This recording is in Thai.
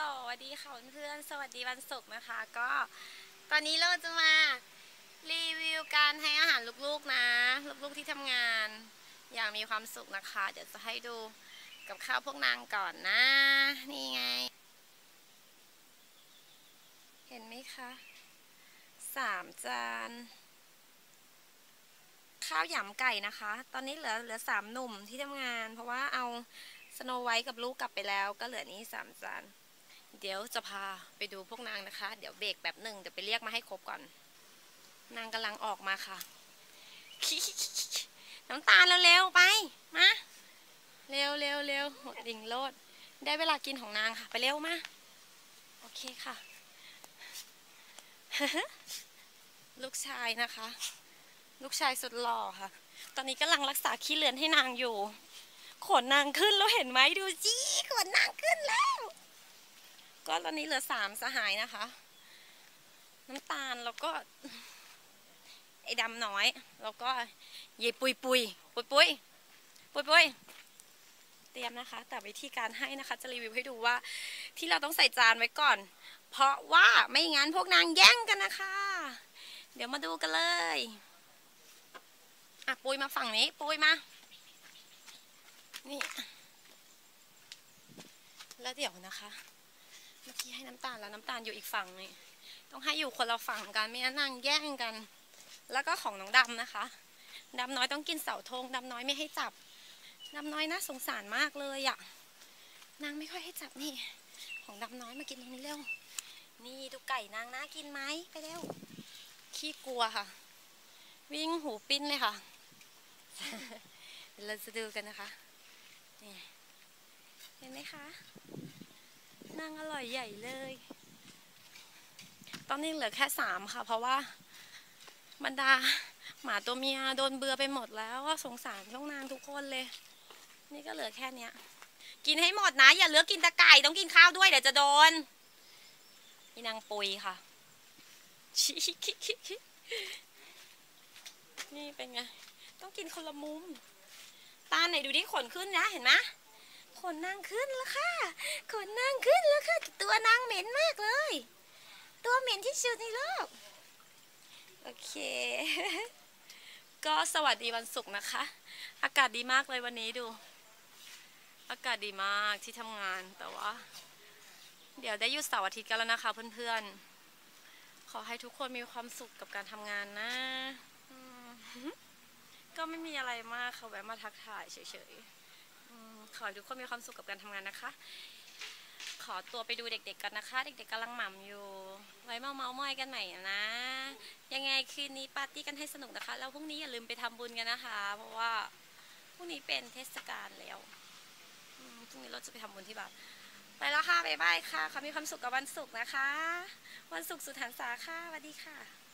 ลสวัสดีค่ะเพื่อนสวัสดีวันศุกร์นะคะ ก็ตอนนี้เราจะมารีวิวการให้อาหารลูกๆนะ ลูกๆที่ทำงาน อย่างมีความสุขนะคะ เดี๋ยวจะให้ดูกับข้าวพวกนางก่อนนะ นี่ไง เห็นไหมคะสามจาน ข้าวหยำไก่นะคะ ตอนนี้เหลือเหลือสามหนุ่มที่ทำงาน เพราะว่าเอาสโนไวท์กับลูกกลับไปแล้วก็เหลือนี้สามจาน เดี๋ยวจะพาไปดูพวกนางนะคะ เดี๋ยวเบรกแบบหนึ่งเดี๋ยวไปเรียกมาให้ครบก่อน นางกำลังออกมาค่ะ น้ำตาลเร็วๆไป มา เร็วเร็วเร็วหดดิ่งโลด ได้เวลากินของนางค่ะ ไปเร็วมา โอเคค่ะ ลูกชายนะคะ ลูกชายสุดหล่อค่ะ ตอนนี้กำลังรักษาขี้เลือนให้นางอยู่ ขนนางขึ้นแล้วเห็นไหมดูจีขนนางขึ้นแล้ว ก็ตอนนี้เหลือสามสหายนะคะ น้ำตาลแล้วก็ ไอ้ดำน้อย แล้วก็เยปุยปุยปุยปุยปุยปุยเตรียมนะคะ แต่วิธีการให้นะคะ จะรีวิวให้ดูว่า ที่เราต้องใส่จานไว้ก่อน เพราะว่าไม่งั้นพวกนางแย่งกันนะคะ เดี๋ยวมาดูกันเลยอะปุยมาฝั่งนี้ปุยมา นี่ แล้วเดี๋ยวนะคะ มื่อกี้ให้น้ำตาลแล้วน้ำตาลอยู่อีกฝั่งนี่ต้องให้อยู่คนละฝั่งกันไม่งั้นนางแย่งกัน แล้วก็ของน้องดำนะคะดำน้อยต้องกินเสาธงดำน้อยไม่ให้จับดำน้อยน่าสงสารมากเลยอะนางไม่ค่อยให้จับนี่ ของดำน้อยมากินตรงนี้เร็ว นี่ดูไก่นางน่ากินไหมไปเร็วขี้กลัวค่ะ วิ่งหูปิ้นเลยค่ะเดี๋ยวเราจะดูกันนะคะนี่เห็นไหมคะ นางอร่อยใหญ่เลย ตอนนี้เหลือแค่สามค่ะ เพราะว่าบรรดาหมาตัวเมียโดนเบื่อไปหมดแล้วก็สงสารช่องนางทุกคนเลย นี่ก็เหลือแค่เนี้ย กินให้หมดนะ อย่าเหลือกินตะไก่ต้องกินข้าวด้วยเดี๋ยวจะโดนนี่นางปุยค่ะนี่เป็นไง ต้องกินคนละมุม ตาไหนดูดิขนขึ้นนะเห็นไหม ขนนางขึ้นแล้วค่ะขนนางขึ้นแล้วค่ะ ตัวนางเหม็นมากเลย ตัวเหม็นที่สุดในโลก โอเค ก็สวัสดีวันศุกร์นะคะ อากาศดีมากเลยวันนี้ดู อากาศดีมากที่ทำงานแต่ว่า เดี๋ยวได้หยุดเสาร์อาทิตย์กันแล้วนะคะเพื่อนๆ ขอให้ทุกคนมีความสุขกับการทำงานนะ ก็ไม่มีอะไรมากค่ะแวะมาทักทายเฉยๆ ขอให้ทุกคนมีความสุขกับการทำงานนะคะ ขอตัวไปดูเด็กๆกันนะคะ เด็กๆกำลังหม่ำอยู่ ไว้เมาเมาๆมอยกันใหม่นะ ยังไงคืนนี้ปาร์ตี้กันให้สนุกนะคะ แล้วพรุ่งนี้อย่าลืมไปทำบุญกันนะคะ เพราะว่าพรุ่งนี้เป็นเทศกาลแล้วพรุ่งนี้เราจะไปทำบุญที่บ้านไปแล้วค่ะบ๊ายบายค่ะขอมีความสุขกับวันศุกร์นะคะ วันศุกร์สุดหันษาค่ะสวัสดีค่ะ